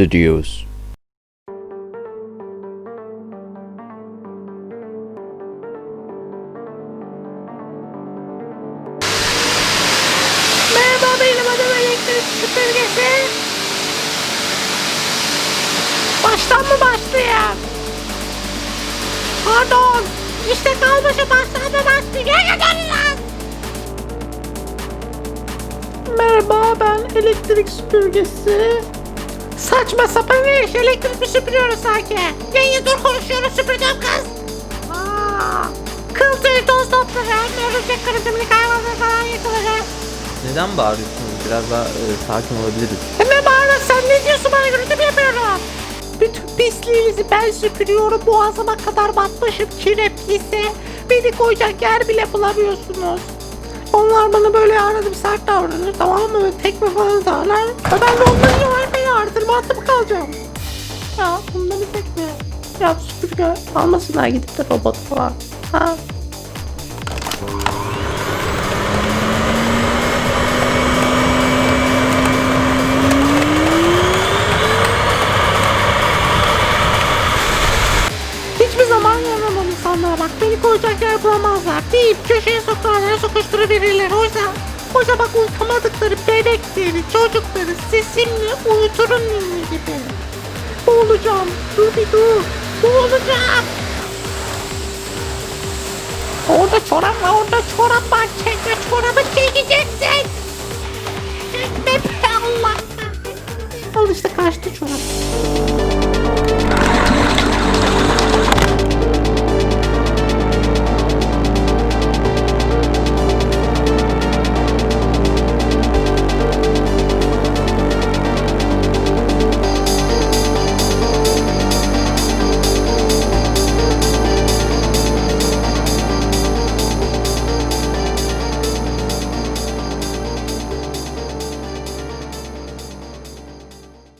Studios. Merhaba benim adım elektrik süpürgesi. Baştan mı başlayayım? Pardon. İşte kalmışım baştan mı başlayayım? Gel lan. Merhaba ben elektrik süpürgesi. Saçma sapan bir iş. Elektrik mi süpürüyoruz sanki? Yenge dur konuşuyoruz süpürdüğüm kız. Aa, kıl tüyü toz toplarım. Örümcek kırıcımlık hayvanları falan yıkılacak. Neden bağırıyorsunuz? Biraz daha e, sakin olabiliriz. Ne bağırıyorsun sen ne diyorsun bana gürültü mü yapıyorum? Bütün pisliğinizi ben süpürüyorum boğazıma kadar batmışım kire pise. Beni koyacak yer bile bulamıyorsunuz. Onlar bana böyle aradım sert davranır tamam mı? Tekme falan. Ya Ben de onları Ya almasınlar gidip de robot falan. Ha? Hiçbir zaman yanamam insanlara bak. Beni koyacak yer bulamazlar. Deyip köşeye sokarlar, sokuşturuverirler. Oysa, oysa bak uyutamadıkları bebekleri, çocukları sesimle uyuturum gibi. Boğulacağım. Dur bir dur. Ne Boğulacağım. Orada çorap var, orada çorap var. Çekme çorabı çekeceksin. Çekme Allah. Al işte kaçtı çorap.